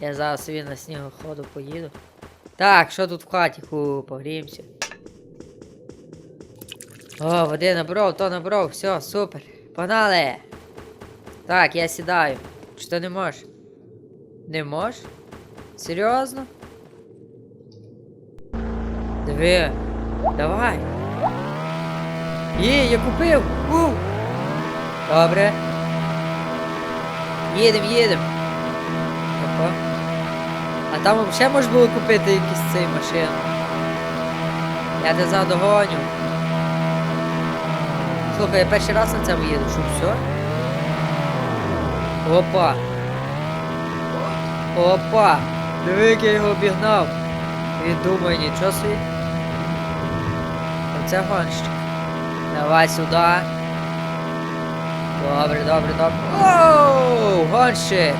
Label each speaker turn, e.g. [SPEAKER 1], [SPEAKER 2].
[SPEAKER 1] Я зараз собі на снігоходу поїду. Так, що тут в хаті? Ху, погріємося. О, води набрав, то набрав, все, супер. Погнали! Так, я сідаю. Чи ти не можеш? Не можеш? Серйозно? Диви. Давай. Є, я купив! У! Добре. Їдем, їдем. Там ще можна було купити якісь цей машин. Я тебе зараз догоню. Слухай, я перший раз на цьому їду, що все? Опа. Опа! Диви, як я його обігнав. Він думає, нічого собі. Оце гонщик. Давай сюди. Добре, добре, добре. Оу, гонщик!